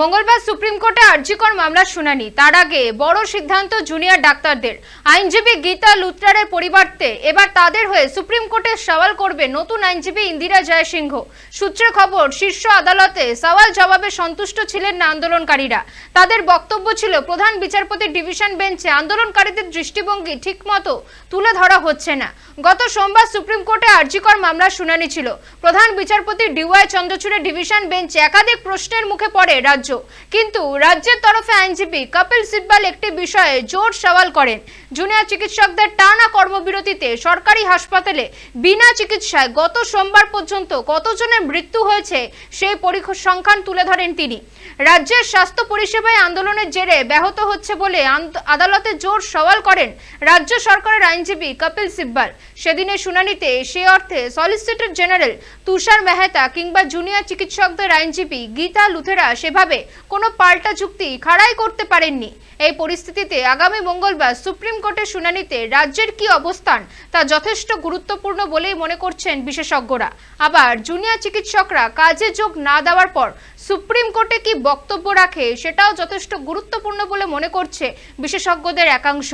মঙ্গলবার সুপ্রিম কোর্টে আর্জিকর মামলার শুনানি। তার আগে বড় সিদ্ধান্ত জুনিয়র ডাক্তারদের। আইনজীবী গীতা লুত্রারের পরিবর্তে এবার তাদের হয়ে সুপ্রিম কোর্টে সওয়াল করবে নতুন আইনজীবী ইন্দিরা জয়সিংহ। সূত্রে খবর, শীর্ষ আদালতে সওয়াল জবাবে সন্তুষ্ট ছিলেন না আন্দোলনকারীরা। তাদের বক্তব্য ছিল, প্রধান বিচারপতির ডিভিশন বেঞ্চে আন্দোলনকারীদের দৃষ্টিভঙ্গি ঠিকমতো তুলে ধরা হচ্ছে না। গত সোমবার সুপ্রিম কোর্টে আর্জিকর মামলার শুনানি ছিল। প্রধান বিচারপতি ডিওয়াই চন্দ্রচূড়ের ডিভিশন বেঞ্চে একাধিক প্রশ্নের মুখে পড়ে রাজ্য কিন্তু রাজ্যের তরফে আইনজীবী কপিল সিব্বাল একটি বিষয়ে জোর সওয়াল করেন। জুনিয়র চিকিৎসকদের টানা কর্মবিরতিতে সরকারি হাসপাতালে বিনা চিকিৎসায় গত সোমবার পর্যন্ত কতজনের মৃত্যু হয়েছে সেই পরিসংখ্যান তুলে ধরেন তিনি। রাজ্যের স্বাস্থ্য পরিষেবায় আন্দোলনের জেরে ব্যাহত হচ্ছে বলে আদালতে জোর সওয়াল করেন রাজ্য সরকারের আইনজীবী কপিল সিব্বাল। সেদিনের শুনানিতে সে অর্থে সলিসিটর জেনারেল তুষার মেহতা কিংবা জুনিয়র চিকিৎসকদের আইনজীবী গীতা লুথেরা সেভাবে কোনো পাল্টা যুক্তি খাড়াই করতে পারেননি। এই পরিস্থিতিতে আগামী মঙ্গলবার সুপ্রিম কোর্টের শুনানিতে রাজ্যের কি অবস্থান তা যথেষ্ট গুরুত্বপূর্ণ বলেই মনে করছেন বিশেষজ্ঞরা। আবার জুনিয়র চিকিৎসকরা কাজে যোগ না দেওয়ার পর সুপ্রিম কোর্টে কি বক্তব্য রাখে সেটাও যথেষ্ট গুরুত্বপূর্ণ বলে মনে করছে বিশেষজ্ঞদের একাংশ।